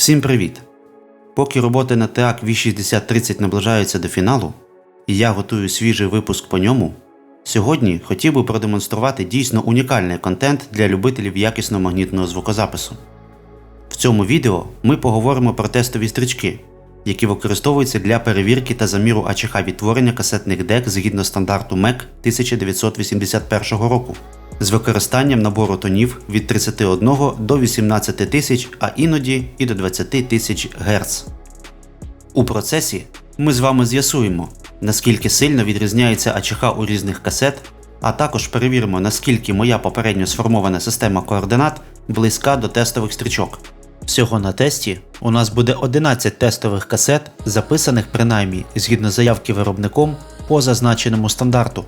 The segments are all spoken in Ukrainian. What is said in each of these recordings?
Всім привіт! Поки роботи на ТЕАК V6030 наближаються до фіналу, і я готую свіжий випуск по ньому, сьогодні хотів би продемонструвати дійсно унікальний контент для любителів якісного магнітного звукозапису. В цьому відео ми поговоримо про тестові стрічки, які використовуються для перевірки та заміру АЧХ відтворення касетних дек згідно стандарту MEC 1981 року з використанням набору тонів від 31 до 18 тисяч, а іноді і до 20 тисяч Гц. У процесі ми з вами з'ясуємо, наскільки сильно відрізняється АЧХ у різних касет, а також перевіримо, наскільки моя попередньо сформована система координат близька до тестових стрічок. Всього на тесті. У нас буде 11 тестових касет, записаних принаймні згідно заявки виробником по зазначеному стандарту.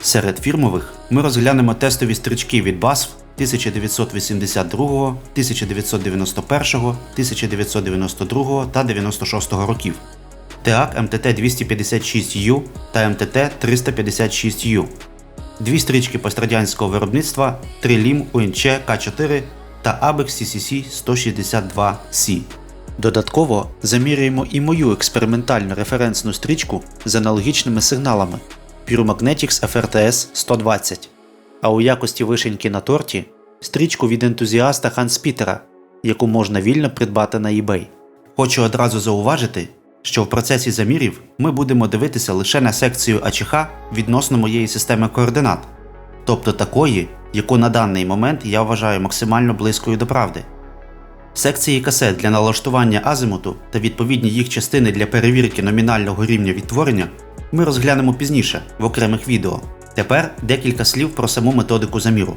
Серед фірмових ми розглянемо тестові стрічки від BASF 1982, 1991, 1992 та 96 років, ТЕАК МТТ-256U та МТТ-356U, дві стрічки пострадянського виробництва 3 лім УНЧ К4 та ABEX CCC 162C. Додатково замірюємо і мою експериментальну референсну стрічку з аналогічними сигналами Pyromagnetics FRTS 120, а у якості вишеньки на торті стрічку від ентузіаста Ханс Пітера, яку можна вільно придбати на eBay. Хочу одразу зауважити, що в процесі замірів ми будемо дивитися лише на секцію АЧХ відносно моєї системи координат, тобто такої, яку на даний момент я вважаю максимально близькою до правди. Секції касет для налаштування азимуту та відповідні їх частини для перевірки номінального рівня відтворення ми розглянемо пізніше в окремих відео. Тепер декілька слів про саму методику заміру.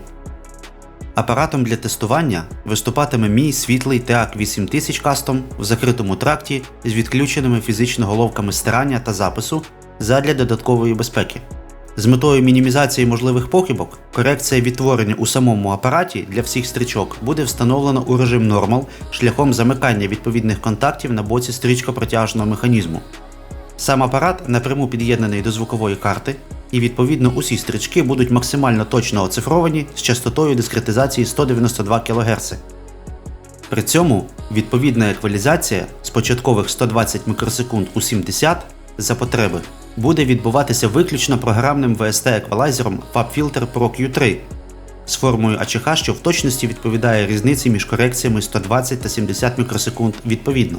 Апаратом для тестування виступатиме мій світлий TEAC 8000 Custom в закритому тракті з відключеними фізично головками стирання та запису задля додаткової безпеки. З метою мінімізації можливих похибок, корекція відтворення у самому апараті для всіх стрічок буде встановлена у режим Normal шляхом замикання відповідних контактів на боці стрічкопротяжного механізму. Сам апарат напряму під'єднаний до звукової карти, і відповідно усі стрічки будуть максимально точно оцифровані з частотою дискретизації 192 кГц. При цьому відповідна еквалізація з початкових 120 мікросекунд у 70 за потреби буде відбуватися виключно програмним VST-еквалайзером FabFilter Pro Q3 з формою АЧХ, що в точності відповідає різниці між корекціями 120 та 70 мікросекунд відповідно.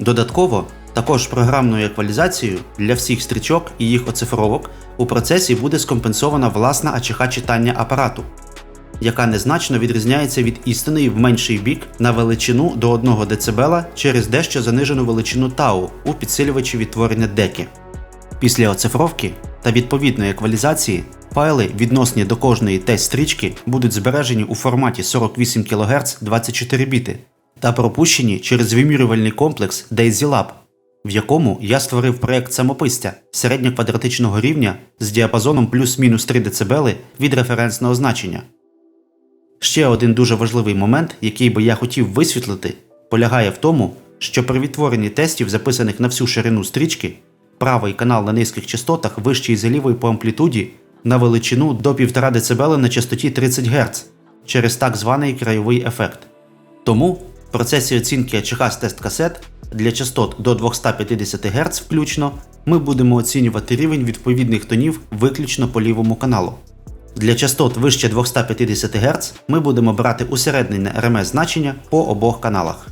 Додатково, також програмною еквалізацією для всіх стрічок і їх оцифровок у процесі буде скомпенсована власна АЧХ читання апарату, яка незначно відрізняється від істинної в менший бік на величину до 1 дБ через дещо занижену величину тау у підсилювачі відтворення деки. Після оцифровки та відповідної еквалізації файли, відносні до кожної тест-стрічки, будуть збережені у форматі 48 кГц 24 біти та пропущені через вимірювальний комплекс DaisyLab, в якому я створив проект самописця середньоквадратичного рівня з діапазоном плюс-мінус 3 дБ від референсного значення. Ще один дуже важливий момент, який би я хотів висвітлити, полягає в тому, що при відтворенні тестів, записаних на всю ширину стрічки, правий канал на низьких частотах вищий за лівий по амплітуді на величину до 1,5 дБ на частоті 30 Гц через так званий краєвий ефект. Тому в процесі оцінки АЧХ з тест касет для частот до 250 Гц включно ми будемо оцінювати рівень відповідних тонів виключно по лівому каналу. Для частот вище 250 Гц ми будемо брати усереднене РМС значення по обох каналах.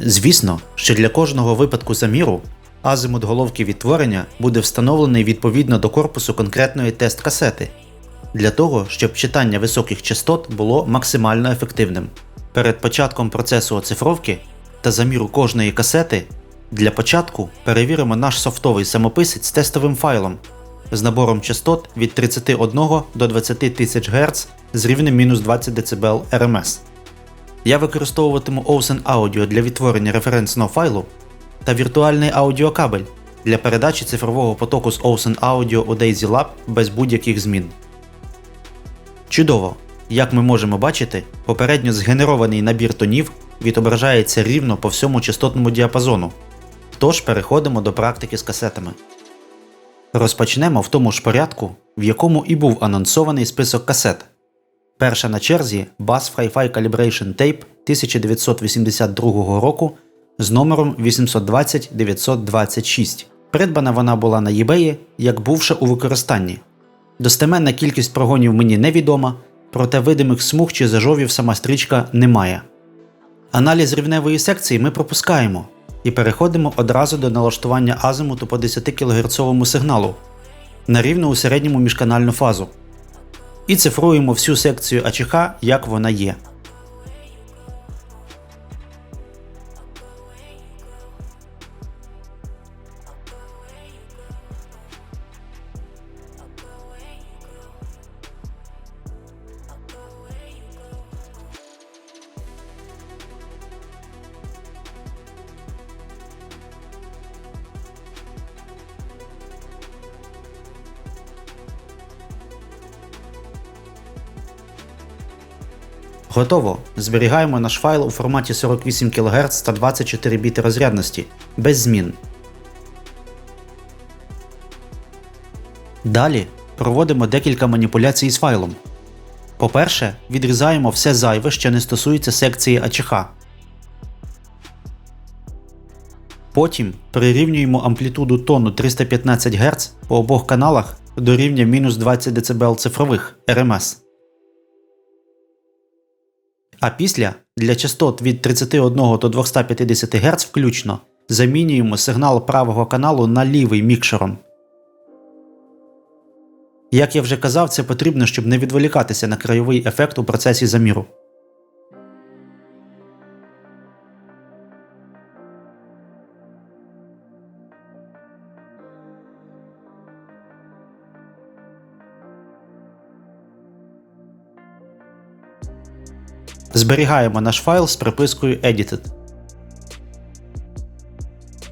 Звісно, що для кожного випадку заміру азимут головки відтворення буде встановлений відповідно до корпусу конкретної тест-касети, для того, щоб читання високих частот було максимально ефективним. Перед початком процесу оцифровки та заміру кожної касети для початку перевіримо наш софтовий самописець з тестовим файлом з набором частот від 31 до 20 тисяч Гц з рівнем мінус 20 дБ RMS. Я використовуватиму Osen Audio для відтворення референсного файлу та віртуальний аудіокабель для передачі цифрового потоку з Osen Audio у Daisy Lab без будь-яких змін. Чудово! Як ми можемо бачити, попередньо згенерований набір тонів відображається рівно по всьому частотному діапазону. Тож переходимо до практики з касетами. Розпочнемо в тому ж порядку, в якому і був анонсований список касет. Перша на черзі Bass Hi-Fi Calibration Tape 1982 року з номером 820-926. Придбана вона була на eBay, як бувша у використанні. Достеменна кількість прогонів мені невідома, проте видимих смуг чи зажовів сама стрічка немає. Аналіз рівневої секції ми пропускаємо і переходимо одразу до налаштування азимуту по 10 кГц сигналу на рівну у середньому міжканальну фазу. І цифруємо всю секцію АЧХ, як вона є. Готово. Зберігаємо наш файл у форматі 48 кГц та 24 біти розрядності, без змін. Далі проводимо декілька маніпуляцій з файлом. По-перше, відрізаємо все зайве, що не стосується секції АЧХ. Потім прирівнюємо амплітуду тону 315 Гц по обох каналах до рівня мінус 20 дБ цифрових RMS. А після для частот від 31 до 250 Гц включно замінюємо сигнал правого каналу на лівий мікшером. Як я вже казав, це потрібно, щоб не відволікатися на краєвий ефект у процесі заміру. Зберігаємо наш файл з припискою Edited.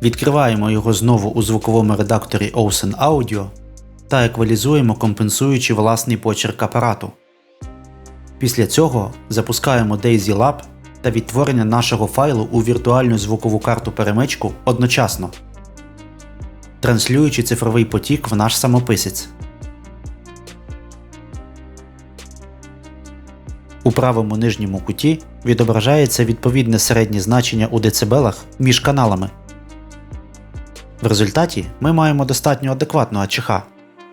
Відкриваємо його знову у звуковому редакторі Ocean Audio та еквалізуємо, компенсуючи власний почерк апарату. Після цього запускаємо Daisy Lab та відтворення нашого файлу у віртуальну звукову карту перемичку одночасно, транслюючи цифровий потік в наш самописець. У правому нижньому куті відображається відповідне середнє значення у децибелах між каналами. В результаті ми маємо достатньо адекватну АЧХ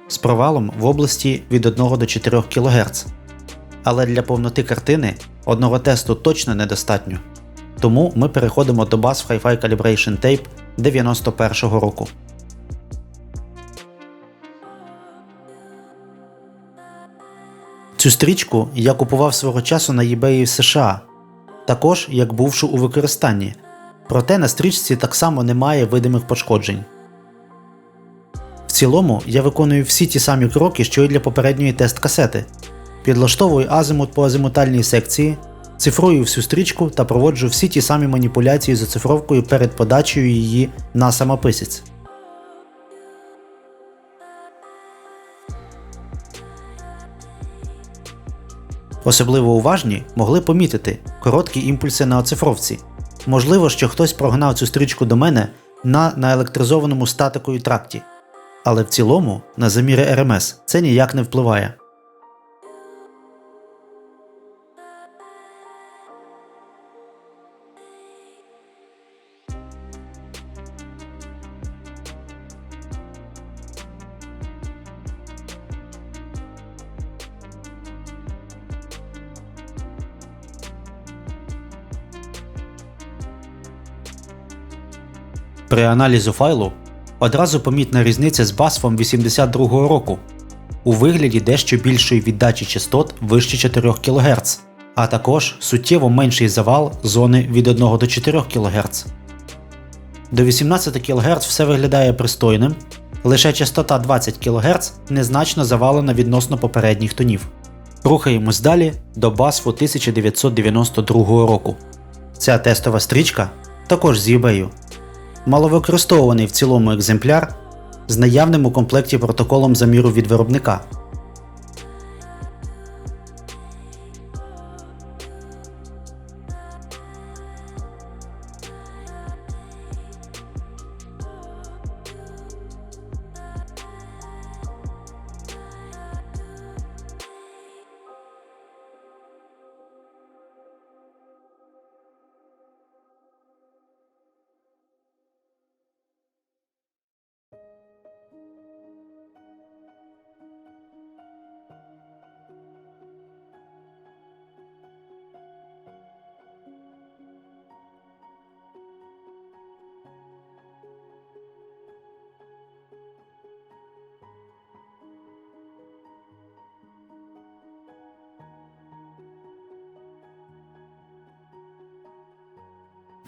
з провалом в області від 1 до 4 кГц. Але для повноти картини одного тесту точно недостатньо. Тому ми переходимо до баз Hi-Fi Calibration Tape 91 року. Цю стрічку я купував свого часу на eBay в США, також як бувшу у використанні. Проте на стрічці так само немає видимих пошкоджень. В цілому я виконую всі ті самі кроки, що й для попередньої тест-касети. Підлаштовую азимут по азимутальній секції, цифрую всю стрічку та проводжу всі ті самі маніпуляції з оцифровкою перед подачею її на самописець. Особливо уважні могли помітити короткі імпульси на оцифровці. Можливо, що хтось прогнав цю стрічку до мене на наелектризованому статикою тракті. Але в цілому на заміри РМС це ніяк не впливає. Аналізу файлу одразу помітна різниця з басфом 82 року у вигляді дещо більшої віддачі частот вище 4 кГц, а також суттєво менший завал зони від 1 до 4 кГц. До 18 кГц все виглядає пристойним, лише частота 20 кГц незначно завалена відносно попередніх тонів. Рухаємось далі до басфу 1992 року. Ця тестова стрічка також з eBay маловикористовуваний в цілому екземпляр з наявним у комплекті протоколом заміру від виробника.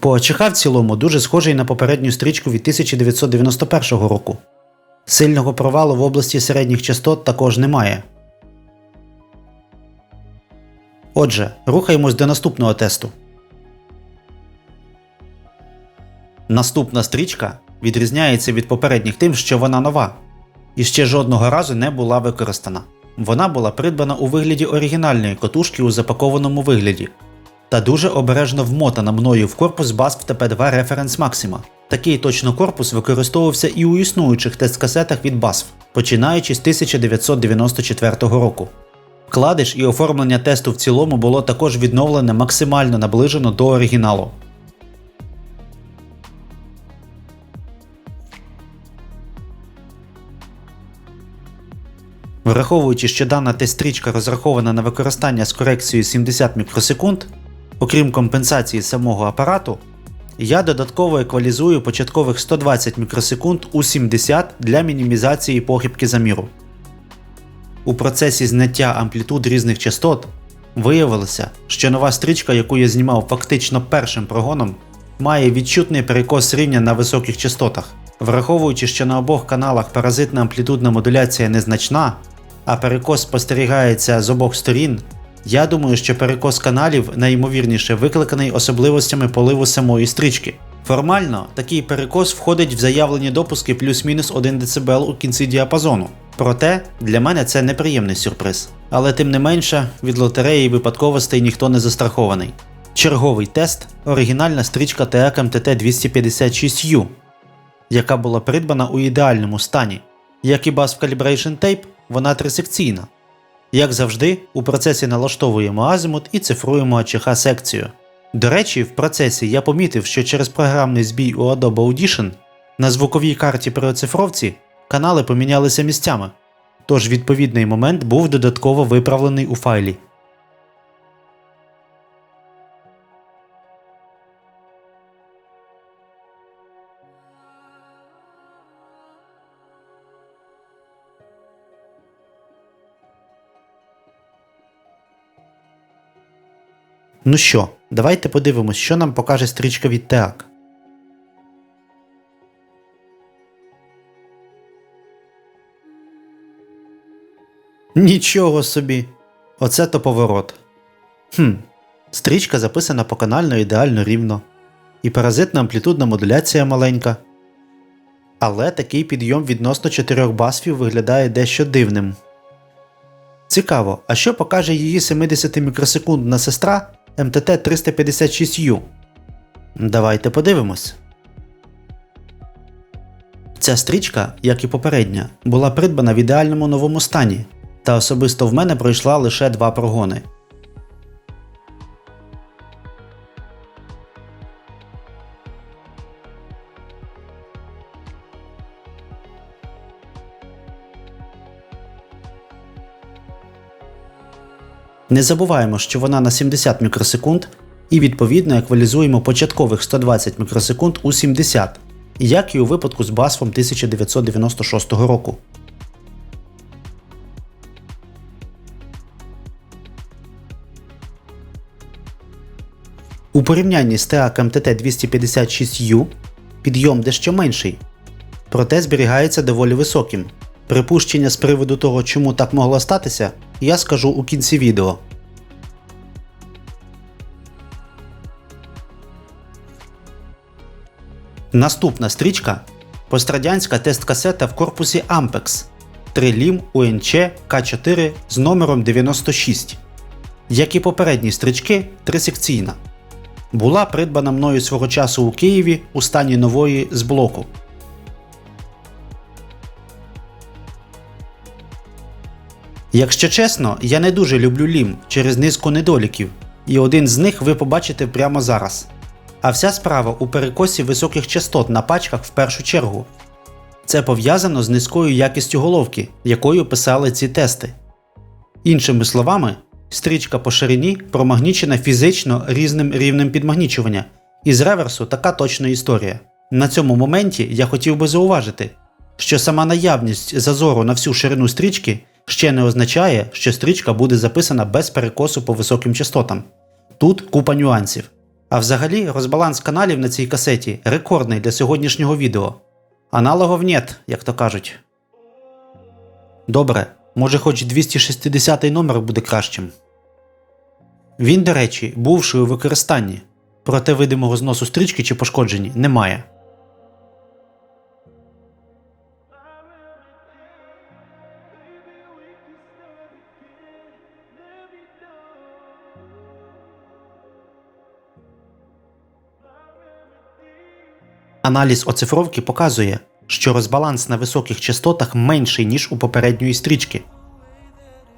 По АЧХ в цілому дуже схожий на попередню стрічку від 1991 року. Сильного провалу в області середніх частот також немає. Отже, рухаємось до наступного тесту. Наступна стрічка відрізняється від попередніх тим, що вона нова і ще жодного разу не була використана. Вона була придбана у вигляді оригінальної котушки у запакованому вигляді та дуже обережно вмотана мною в корпус BASF TP2 Reference Maxima. Такий точно корпус використовувався і у існуючих тест-касетах від BASF, починаючи з 1994 року. Вкладиш і оформлення тесту в цілому було також відновлене максимально наближено до оригіналу. Враховуючи, що дана тест-стрічка розрахована на використання з корекцією 70 мікросекунд, окрім компенсації самого апарату, я додатково еквалізую початкових 120 мікросекунд у 70 для мінімізації похибки заміру. У процесі зняття амплітуд різних частот виявилося, що нова стрічка, яку я знімав фактично першим прогоном, має відчутний перекос рівня на високих частотах. Враховуючи, що на обох каналах паразитна амплітудна модуляція незначна, а перекос спостерігається з обох сторін, я думаю, що перекос каналів найімовірніше викликаний особливостями поливу самої стрічки. Формально такий перекос входить в заявлені допуски плюс-мінус 1 дБ у кінці діапазону. Проте для мене це неприємний сюрприз. Але тим не менше, від лотереї випадковостей ніхто не застрахований. Черговий тест оригінальна стрічка TEC MTT 256U, яка була придбана у ідеальному стані. Як і BASF Calibration Tape, вона трисекційна. Як завжди, у процесі налаштовуємо азимут і цифруємо АЧХ секцію. До речі, в процесі я помітив, що через програмний збій у Adobe Audition на звуковій карті при оцифровці канали помінялися місцями, тож відповідний момент був додатково виправлений у файлі. Ну що, давайте подивимось, що нам покаже стрічка від ТЕАК. Нічого собі. Оце то поворот. Хм. Стрічка записана поканально ідеально рівно. І паразитна амплітудна модуляція маленька. Але такий підйом відносно 4 басфів виглядає дещо дивним. Цікаво, а що покаже її 70 мікросекундна сестра MTT 356U? Давайте подивимось. Ця стрічка, як і попередня, була придбана в ідеальному новому стані, та особисто в мене пройшла лише два прогони. Не забуваємо, що вона на 70 мікросекунд і відповідно еквалізуємо початкових 120 мікросекунд у 70, як і у випадку з басфом 1996 року. У порівнянні з TEAC MTT 256U підйом дещо менший, проте зберігається доволі високим. Припущення з приводу того, чому так могло статися, я скажу у кінці відео. Наступна стрічка пострадянська тест-касета в корпусі Ampex 3 лім UNC К4 з номером 96. Як і попередні стрічки, трисекційна. Була придбана мною свого часу у Києві у стані нової з блоку. Якщо чесно, я не дуже люблю лім через низку недоліків, і один з них ви побачите прямо зараз. А вся справа у перекосі високих частот на пачках в першу чергу. Це пов'язано з низькою якістю головки, якою писали ці тести. Іншими словами, стрічка по ширині промагнічена фізично різним рівнем підмагнічування, і з реверсу така точна історія. На цьому моменті я хотів би зауважити, що сама наявність зазору на всю ширину стрічки ще не означає, що стрічка буде записана без перекосу по високим частотам. Тут купа нюансів. А взагалі розбаланс каналів на цій касеті рекордний для сьогоднішнього відео. Аналогов нет, як то кажуть. Добре, може хоч 260 номер буде кращим. Він, до речі, бувший у використанні, проте видимого зносу стрічки чи пошкоджені немає. Аналіз оцифровки показує, що розбаланс на високих частотах менший, ніж у попередньої стрічки.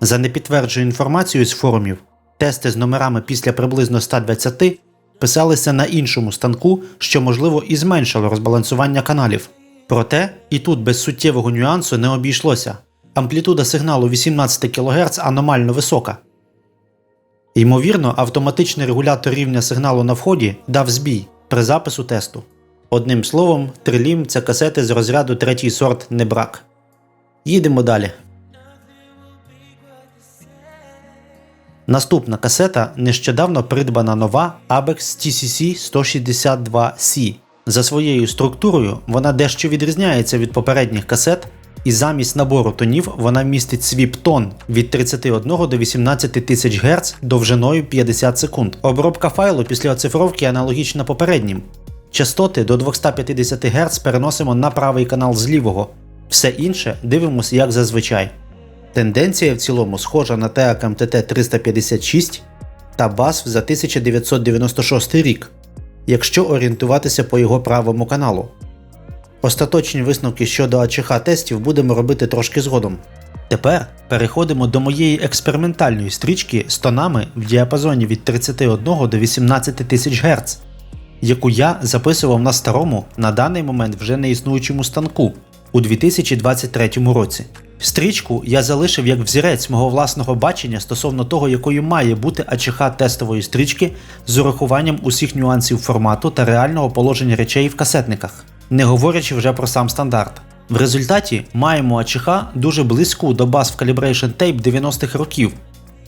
За непідтвердженою інформацією з форумів, тести з номерами після приблизно 120 писалися на іншому станку, що можливо і зменшило розбалансування каналів. Проте і тут без суттєвого нюансу не обійшлося. Амплітуда сигналу 18 кГц аномально висока. Ймовірно, автоматичний регулятор рівня сигналу на вході дав збій при запису тесту. Одним словом, трилім це касети з розряду третій сорт не брак. Їдемо далі. Наступна касета нещодавно придбана нова Abex TCC 162C. За своєю структурою вона дещо відрізняється від попередніх касет, і замість набору тонів вона містить свіп тон від 31 до 18 тисяч Гц довжиною 50 секунд. Обробка файлу після оцифровки аналогічна попереднім. Частоти до 250 Гц переносимо на правий канал з лівого. Все інше дивимося як зазвичай. Тенденція в цілому схожа на TEAC MTT 356 та BASF за 1996 рік, якщо орієнтуватися по його правому каналу. Остаточні висновки щодо АЧХ тестів будемо робити трошки згодом. Тепер переходимо до моєї експериментальної стрічки з тонами в діапазоні від 31 до 18 тисяч Гц, яку я записував на старому на даний момент вже не існуючому станку у 2023 році. Стрічку я залишив як взірець мого власного бачення стосовно того, якою має бути АЧХ тестової стрічки з урахуванням усіх нюансів формату та реального положення речей в касетниках, не говорячи вже про сам стандарт. В результаті маємо АЧХ дуже близьку до баз в Calibration Tape 90-х років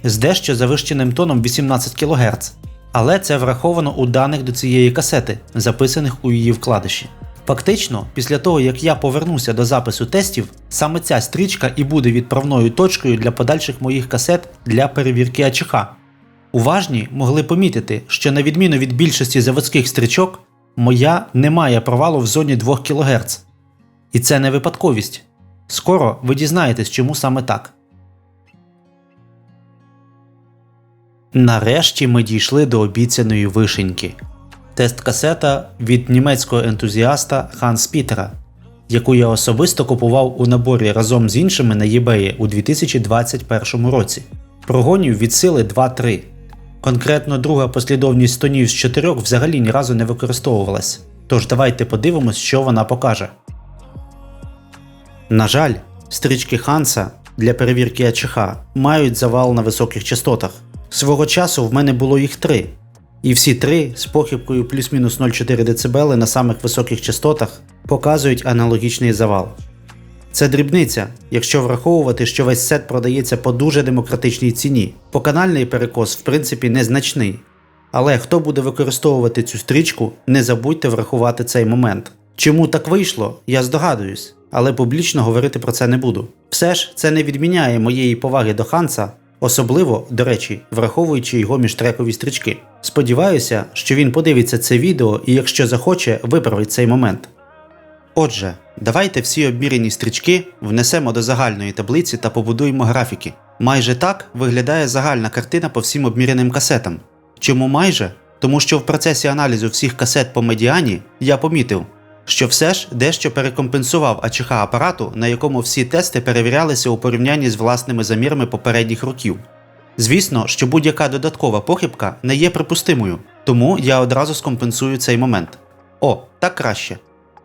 з дещо завищеним тоном 18 кГц, але це враховано у даних до цієї касети, записаних у її вкладиші. Фактично, після того як я повернуся до запису тестів, саме ця стрічка і буде відправною точкою для подальших моїх касет для перевірки АЧХ. Уважні могли помітити, що на відміну від більшості заводських стрічок, моя не має провалу в зоні 2 кГц. І це не випадковість. Скоро ви дізнаєтесь, чому саме так. Нарешті ми дійшли до обіцяної вишеньки. Тест-касета від німецького ентузіаста Ханс Пітера, яку я особисто купував у наборі разом з іншими на eBay у 2021 році. Прогонів від сили 2-3. Конкретно друга послідовність тонів з 4 взагалі ні разу не використовувалась. Тож давайте подивимось, що вона покаже. На жаль, стрічки Ханса для перевірки АЧХ мають завал на високих частотах. Свого часу в мене було їх три. І всі три з похибкою плюс-мінус 0,4 дБ на самих високих частотах показують аналогічний завал. Це дрібниця, якщо враховувати, що весь сет продається по дуже демократичній ціні. Поканальний перекос, в принципі, незначний. Але хто буде використовувати цю стрічку, не забудьте врахувати цей момент. Чому так вийшло, я здогадуюсь, але публічно говорити про це не буду. Все ж це не відміняє моєї поваги до Ханса, особливо, до речі, враховуючи його міжтрекові стрічки. Сподіваюся, що він подивиться це відео і, якщо захоче, виправить цей момент. Отже, давайте всі обміряні стрічки внесемо до загальної таблиці та побудуємо графіки. Майже так виглядає загальна картина по всім обміряним касетам. Чому майже? Тому що в процесі аналізу всіх касет по медіані я помітив, що все ж дещо перекомпенсував АЧХ апарату, на якому всі тести перевірялися у порівнянні з власними замірами попередніх років. Звісно, що будь-яка додаткова похибка не є припустимою, тому я одразу скомпенсую цей момент. О, так краще.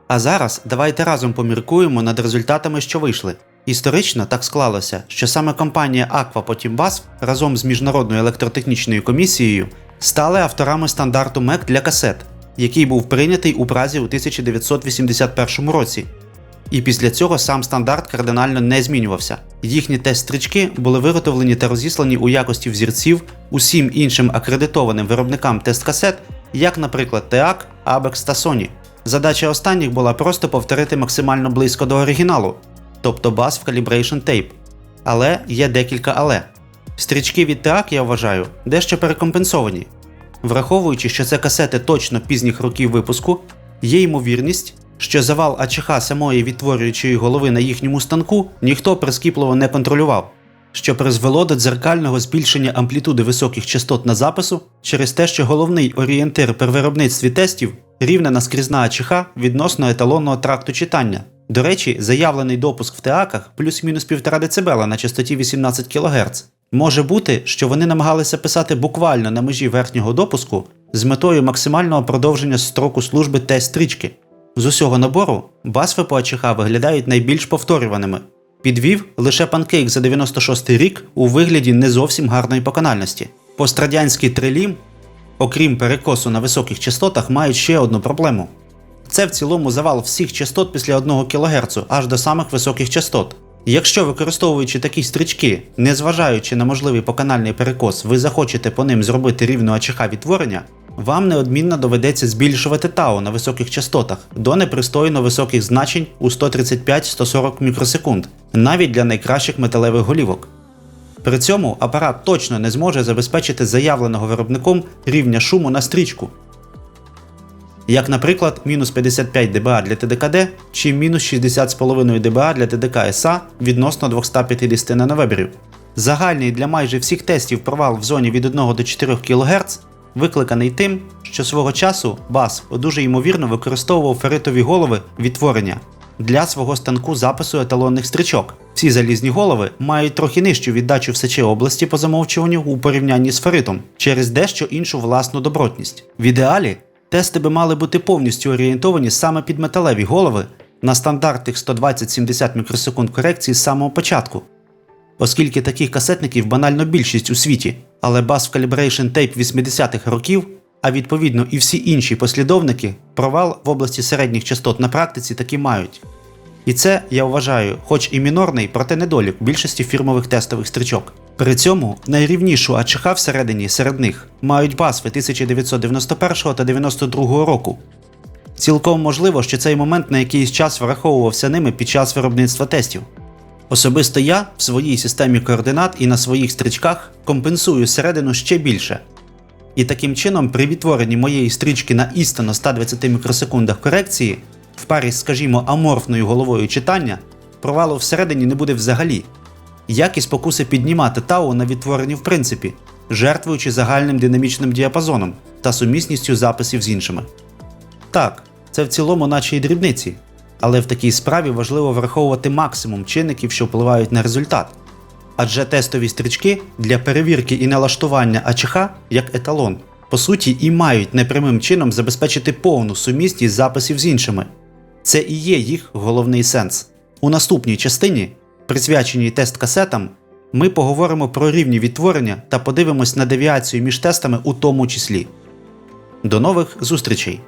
А зараз давайте разом поміркуємо над результатами, що вийшли. Історично так склалося, що саме компанія Aqua потім BASF разом з Міжнародною електротехнічною комісією стали авторами стандарту MEC для касет, який був прийнятий у Празі у 1981 році. І після цього сам стандарт кардинально не змінювався. Їхні тест-стрічки були виготовлені та розіслані у якості взірців усім іншим акредитованим виробникам тест-касет, як, наприклад, TEAC, ABEX та Sony. Задача останніх була просто повторити максимально близько до оригіналу, тобто бас в Calibration Tape. Але є декілька але. Стрічки від TEAC, я вважаю, дещо перекомпенсовані. Враховуючи, що це касети точно пізніх років випуску, є ймовірність, що завал АЧХ самої відтворюючої голови на їхньому станку ніхто прискіпливо не контролював, що призвело до дзеркального збільшення амплітуди високих частот на запису через те, що головний орієнтир при виробництві тестів рівна наскрізна АЧХ відносно еталонного тракту читання. До речі, заявлений допуск в теаках плюс-мінус 1,5 дБ на частоті 18 кГц. Може бути, що вони намагалися писати буквально на межі верхнього допуску з метою максимального продовження строку служби тест-стрічки. З усього набору басфи по АЧХ виглядають найбільш повторюваними. Підвів лише панкейк за 96 рік у вигляді не зовсім гарної поканальності. Пострадянський трилім, окрім перекосу на високих частотах, мають ще одну проблему. Це в цілому завал всіх частот після 1 кГц аж до самих високих частот. Якщо використовуючи такі стрічки, незважаючи на можливий поканальний перекос, ви захочете по ним зробити рівну АЧХ відтворення, вам неодмінно доведеться збільшувати тау на високих частотах до непристойно високих значень у 135-140 мікросекунд, навіть для найкращих металевих голівок. При цьому апарат точно не зможе забезпечити заявленого виробником рівня шуму на стрічку, як, наприклад, мінус 55 дБA для TDKD чи мінус 60,5 дБA для TDK SA відносно 250 нановеберів. Загальний для майже всіх тестів провал в зоні від 1 до 4 кГц викликаний тим, що свого часу BAS дуже ймовірно використовував феритові голови відтворення для свого станку запису еталонних стрічок. Ці залізні голови мають трохи нижчу віддачу в сечі області по замовчуванню у порівнянні з феритом через дещо іншу власну добротність. В ідеалі тести би мали бути повністю орієнтовані саме під металеві голови на стандартних 120-70 мікросекунд корекції з самого початку. Оскільки таких касетників банально більшість у світі, але в Calibration Tape 80-х років, а відповідно і всі інші послідовники, провал в області середніх частот на практиці таки мають. І це, я вважаю, хоч і мінорний, проте недолік більшості фірмових тестових стрічок. При цьому найрівнішу АЧХ всередині серед них мають басфи 1991 та 92 року. Цілком можливо, що цей момент на якийсь час враховувався ними під час виробництва тестів. Особисто я в своїй системі координат і на своїх стрічках компенсую середину ще більше. І таким чином, при відтворенні моєї стрічки на істинно 120 мікросекундах корекції, в парі скажімо, аморфною головою читання, провалу всередині не буде взагалі. Як і спокуси піднімати тау на відтворенні в принципі, жертвуючи загальним динамічним діапазоном та сумісністю записів з іншими. Так, це в цілому наче й дрібниці, але в такій справі важливо враховувати максимум чинників, що впливають на результат. Адже тестові стрічки для перевірки і налаштування АЧХ як еталон, по суті, і мають непрямим чином забезпечити повну сумісність записів з іншими. Це і є їх головний сенс. У наступній частині, присвяченій тест-касетам, ми поговоримо про рівні відтворення та подивимось на девіацію між тестами у тому числі. До нових зустрічей!